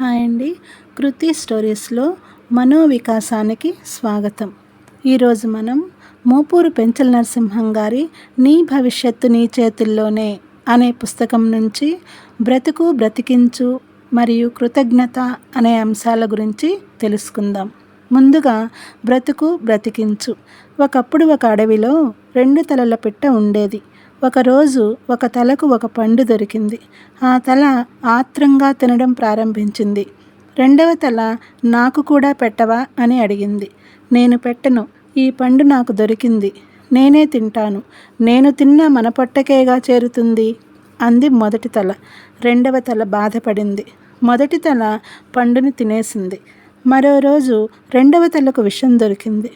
Hi అండి. కృతి స్టోరీస్లో మనోవికాసానికి స్వాగతం. ఈరోజు మనం మోపూరు పెంచల నరసింహం గారి నీ భవిష్యత్తు నీ చేతుల్లోనే అనే పుస్తకం నుంచి బ్రతుకు బ్రతికించు మరియు కృతజ్ఞత అనే అంశాల గురించి తెలుసుకుందాం. ముందుగా బ్రతుకు బ్రతికించు. ఒకప్పుడు ఒక అడవిలో రెండు తలల పిట్ట ఉండేది. ఒకరోజు ఒక తలకు ఒక పండు దొరికింది. ఆ తల ఆత్రంగా తినడం ప్రారంభించింది. రెండవ తల నాకు కూడా పెట్టవా? అని అడిగింది. నేను పెట్టను. ఈ పండు నాకు దొరికింది. నేనే తింటాను. నేను తిన్న మన పొట్టకేగా చేరుతుంది? అంది మొదటి తల. రెండవ తల బాధపడింది. మొదటి తల పండుని తినేసింది. మరో రోజు రెండవ తలకు విషం దొరికింది.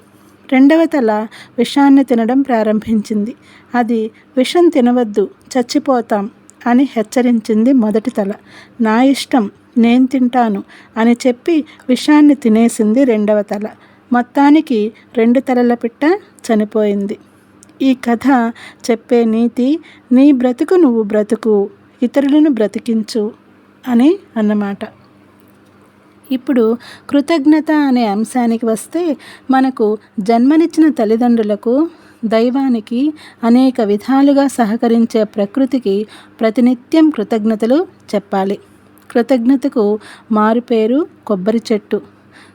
రెండవ తల విషాన్ని తినడం ప్రారంభించింది. అది విషం తినవద్దు చచ్చిపోతాం అని హెచ్చరించింది మొదటి తల. నా ఇష్టం నేను తింటాను అని చెప్పి విషాన్ని తినేసింది రెండవ తల. మొత్తానికి రెండు తలల పిట్ట చనిపోయింది. ఈ కథ చెప్పే నీతి నీ బ్రతుకు నువ్వు బ్రతుకు ఇతరులను బ్రతికించు అని అన్నమాట. ఇప్పుడు కృతజ్ఞత అనే అంశానికి వస్తే మనకు జన్మనిచ్చిన తల్లిదండ్రులకు దైవానికి అనేక విధాలుగా సహకరించే ప్రకృతికి ప్రతినిత్యం కృతజ్ఞతలు చెప్పాలి. కృతజ్ఞతకు మారుపేరు కొబ్బరి చెట్టు.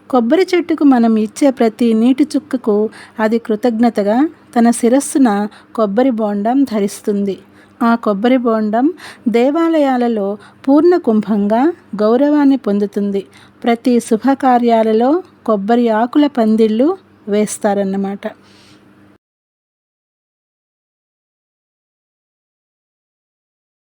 కొబ్బరి చెట్టుకు మనం ఇచ్చే ప్రతి నీటి చుక్కకు అది కృతజ్ఞతగా తన శిరస్సున కొబ్బరి బోండం ధరిస్తుంది. ఆ కొబ్బరి బోండం దేవాలయాలలో పూర్ణ కుంభంగా గౌరవాన్ని పొందుతుంది. ప్రతి శుభకార్యాలలో కొబ్బరి ఆకుల పందిళ్ళు వేస్తారన్నమాట.